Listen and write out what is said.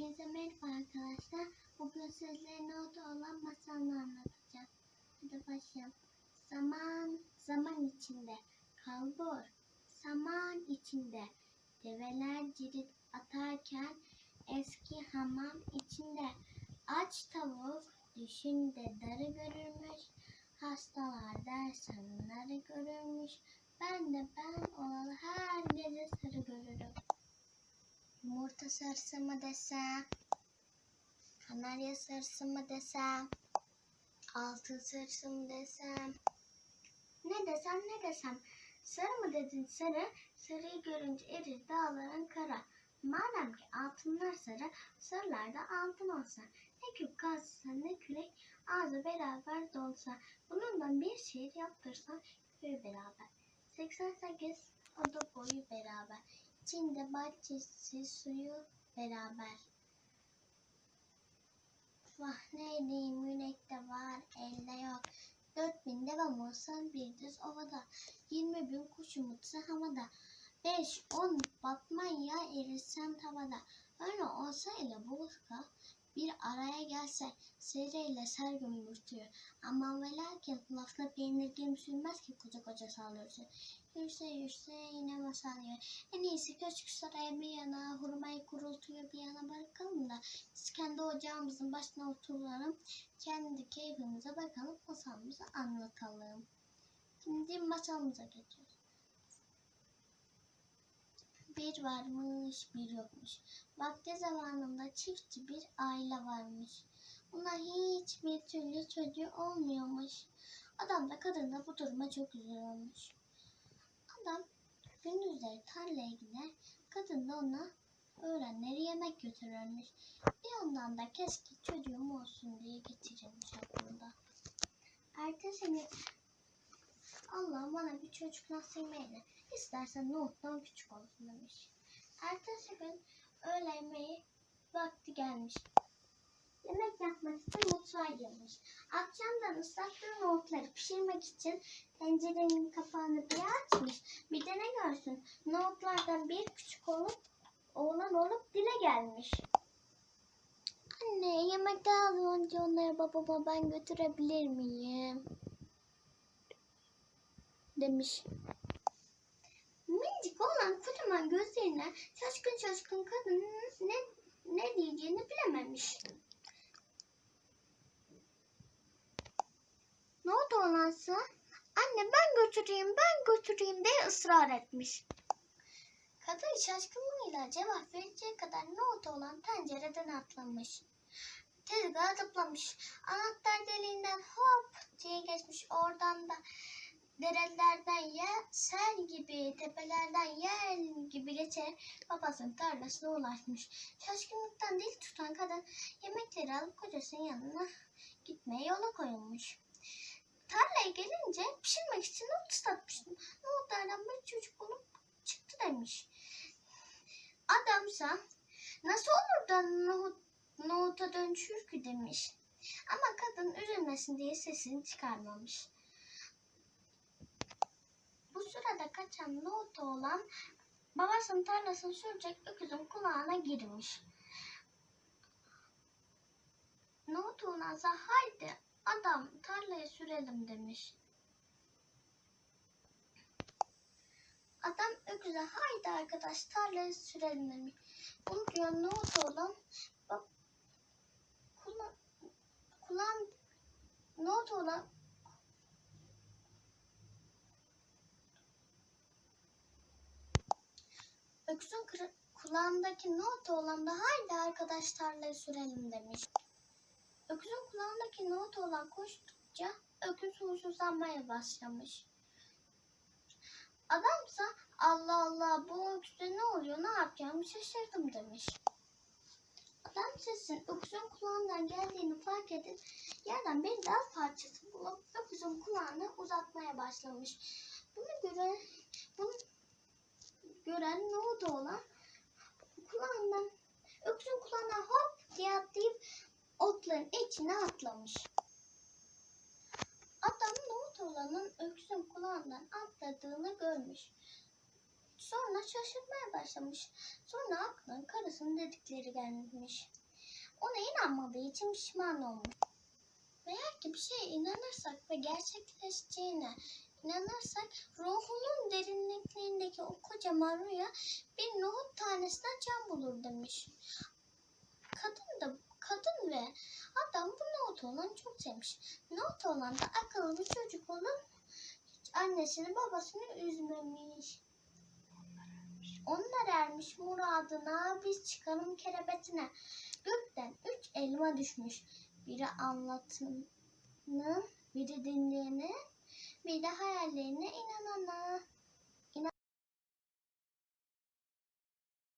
Hepinize merhaba arkadaşlar. Bugün sizlere notu olan masalını anlatacağım. Hadi başlayalım. Zaman, zaman içinde. Kalbur, zaman içinde. Develer cirit atarken eski hamam içinde. Aç tavuk düşünde darı görürmüş. Hastalar dersen narı görürmüş. Ben de ben olalı her gece. Yumurta sarısı mı desem? Kanarya sarısı mı desem? Altın sarısı mı desem? Ne desem ne desem? Sarı mı dedin sarı? Sarıyı görünce erir dağların kara. Madem ki altınlar sarı, sarılar da altın olsa. Ne küp kazsa ne kürek ağzı beraber dolsa. Bununla bir şehir yaptırsan köy beraber. 88 o da boyu beraber. İçinde bahçesi suyu beraber. Vah neyleyim yürekte var elde yok. Dört bin devam olsa bir düz ovada. Yirmi bin kuş umutsa havada. Beş on batmaya erişsem tavada. Öyle olsa ile buluşka bir araya gelse sereyle ser yumurtuyor. Ama ve lakin lafla peynir gibi sürmez ki koca koca sağlıyorsun. Yürse yürse yine masalıyor. En iyisi köşk saraya bir yana, hurmayı kurultuyor bir yana bırakalım da biz kendi ocağımızın başına oturalım. Kendi keyfimize bakalım, masalımızı anlatalım. Şimdi masalımıza geçiyoruz. Bir varmış, bir yokmuş. Vakti zamanında çiftçi bir aile varmış. Buna hiçbir türlü çocuğu olmuyormuş. Adam da kadın da bu duruma çok üzülüyormuş. Adam gündüzleri tarlaya gider, kadın da ona öğrenleri yemek götürürmüş. Bir yandan da keşke çocuğum olsun diye getirirmiş aklında. Ertesi gün Allah bana bir çocuk nasip eyle. İstersen nohuttan küçük olsun demiş. Ertesi gün öğle yemeği vakti gelmiş. Yemek yapmak için mutfağa girmiş. Akşamdan ıslattığı nohutları pişirmek için tencerenin kapağını bir açmış. Bir de ne görsün nohutlardan bir küçük olup oğlan olup dile gelmiş. Anne yemek önce onları babama ben götürebilir miyim? Demiş. Minicik olan kocaman gözlerine şaşkın şaşkın kadın ne, ne diyeceğini bilememiş. Ne oldu olansa? Anne ben götüreyim ben götüreyim diye ısrar etmiş. Kadın şaşkınlığıyla cevap verecek kadar nohutu olan tencereden atlamış. Tezgaha zıplamış. Anahtar deliğinden hop diye geçmiş. Oradan da derelerden yer, sel gibi, tepelerden yel gibi geçerek babasının tarlasına ulaşmış. Şaşkınlıktan dil tutan kadın yemekleri alıp kocasının yanına gitmeye yola koyulmuş. Tarlaya gelince pişirmek için not ıslatmıştım. Nohutlardan bir çocuk olup çıktı demiş. Adamsa nasıl olur da nohut, nohuta dönüşür ki demiş. Ama kadın üzülmesin diye sesini çıkarmamış. Bu sırada kaçan nohutu olan babasının tarlasını sürecek öküzün kulağına girmiş. Nohut olansa haydi adam tarlaya sürelim demiş. Adam öküze haydi arkadaş tarlaya sürelim demiş. Bunu duyan nohut bak, kula, kulağın nohut olan Kırı- kulağındaki not olan da haydi arkadaş tarlayı sürelim demiş. Öküzün kulağındaki not olan koştukça öküz huysuzlanmaya başlamış. Adamsa Allah Allah bu öküze ne oluyor ne yapacağımı şaşırdım demiş. Adam sesin öküzün kulağından geldiğini fark edip yerden bir dal parçası bulup öküzün kulağını uzatmaya başlamış. Bunu gören, bunu gören nohutu olan kulağından öküzün kulağına hop diye atlayıp otların içine atlamış. Adam nohut olanın öküzün kulağından atladığını görmüş. Sonra şaşırmaya başlamış. Sonra aklına karısının dedikleri gelmiş. Ona inanmadığı için pişman olmuş. Eğer ki bir şeye inanırsak ve gerçekleşeceğine inanırsak ruhunun derinliklerindeki o kocaman rüya bir nohut tanesine can bulur demiş. Kadın da kadın ve adam bu nohut olan çok sevmiş. Nohut olan da akıllı bir çocuk olup hiç annesini babasını üzmemiş. Onlar ermiş muradına biz çıkalım kerebetine. Gökten üç elma düşmüş. Biri anlatanın, biri dinleyenin, bir de hayallerine inanana.